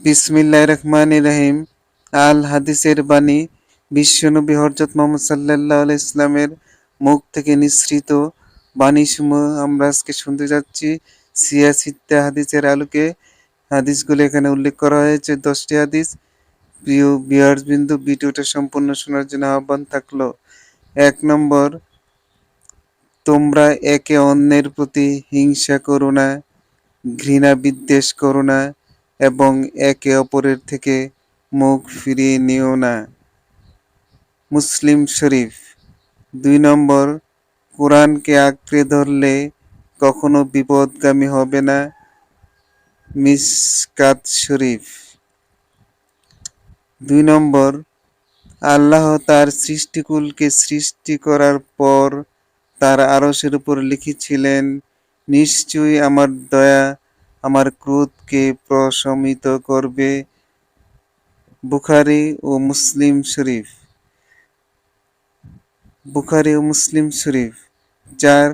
বিসমিল্লাহ রহমান রহিম। আল হাদিসের বাণী, বিশ্বনবী হরজত মোহাম্মদ সাল্লাহ ইসলামের মুখ থেকে নিঃসৃত বাণীসমূহ আমরা আজকে শুনতে যাচ্ছি। সিয়া সিত্তা হাদিসের আলোকে। হাদিসগুলো এখানে উল্লেখ করা হয়েছে, দশটি হাদিস। প্রিয় বিহার বিন্দু, ভিডিওটা সম্পূর্ণ শোনার জন্য আহ্বান থাকল। এক নম্বর, তোমরা একে অন্যের প্রতি হিংসা করো না, ঘৃণা বিদ্বেষ করো না। এবং একে অপরের থেকে মুখ ফিরিয়ে নিও না। মুসলিম শরীফ, দুই নম্বর, কোরআনকে আঁকড়ে ধরলে কখনো বিপদগামী হবে না। মিসকাত শরীফ, দুই নম্বর, আল্লাহ তার সৃষ্টিকুলকে সৃষ্টি করার পর তার আরসের উপর লিখেছিলেন, নিশ্চয়ই আমার দয়া আমার ক্রোধকে প্রশমিত করবে বুখারি ও মুসলিম শরীফ। বুখারি ও মুসলিম শরীফ, যার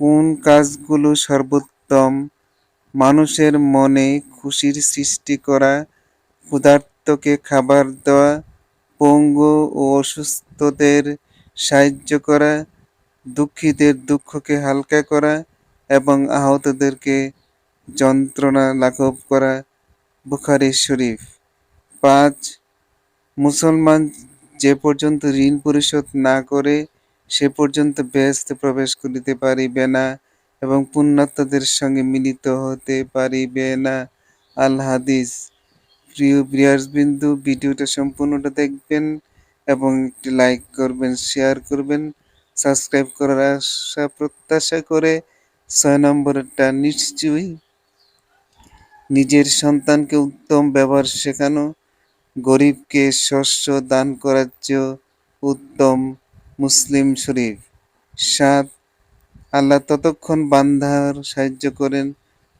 কোন কাজগুলো সর্বোত্তম? মানুষের মনে খুশির সৃষ্টি করা, ক্ষুধার্তকে খাবার দেওয়া, পঙ্গু ও অসুস্থদের সাহায্য করা, দুঃখীদের দুঃখকে হালকা করা এবং আহতদেরকে যন্ত্রণা লাঘব করা বুখারি শরীফ। পাঁচ, মুসলমান যে পর্যন্ত ঋণ পরিশোধ না করে, সে পর্যন্ত ব্যস্ত প্রবেশ করিতে পারিবে না এবং পুণ্যাত্মাদের সঙ্গে মিলিত হতে পারিবে না। আল হাদিস। প্রিয় বিন্দু ভিডিওটা সম্পূর্ণটা দেখবেন এবং একটি লাইক করবেন, শেয়ার করবেন। সাবস্ক্রাইব করার আশা, প্রত্যাশা করে ছয় নম্বরটা নিশ্চয়ই নিজের সন্তানকে উত্তম ব্যবহার শেখানো, গরিবকে শস্য দান করার উত্তম মুসলিম শরীফ। সাত, আল্লাহ ততক্ষণ বান্ধার সাহায্য করেন,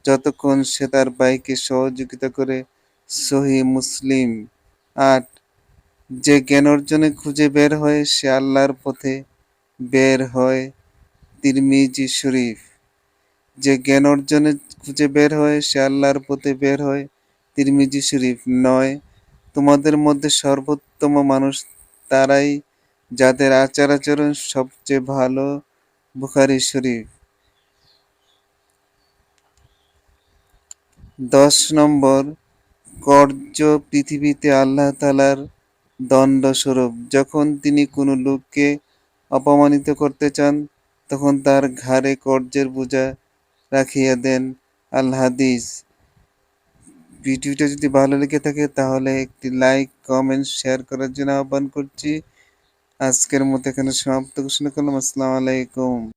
যতক্ষণ সে তার বাইকে সহযোগিতা করে সহি মুসলিম। আট, যে জ্ঞান অর্জনে খুঁজে বের হয়, সে আল্লাহর পথে বের হয়, তিরমিজি শরীফ। যে জ্ঞান অর্জনে খুঁজে বের হয়, সে আল্লাহর পথে বের হয়। তিরমিজি শরীফ নয়, তোমাদের মধ্যে সর্বোত্তম মানুষ তারাই যাদের আচার আচরণ সবচেয়ে ভালো। বুখারি শরীফ। দশ নম্বর, কর্য পৃথিবীতে আল্লাহ তালার দণ্ডস্বরূপ। যখন তিনি কোনো লোককে অপমানিত করতে চান, তখন তার ঘাড়ে কর্যের বোঝা রাখিয়া দেন আল হাদিস ভিডিওটা যদি ভালো লেগে থাকে, তাহলে একটি লাইক কমেন্ট শেয়ার করার জন্য আহ্বান করছি। আজকের মতো এখানে সমাপ্ত ঘোষণা করলাম। আসসালামু আলাইকুম।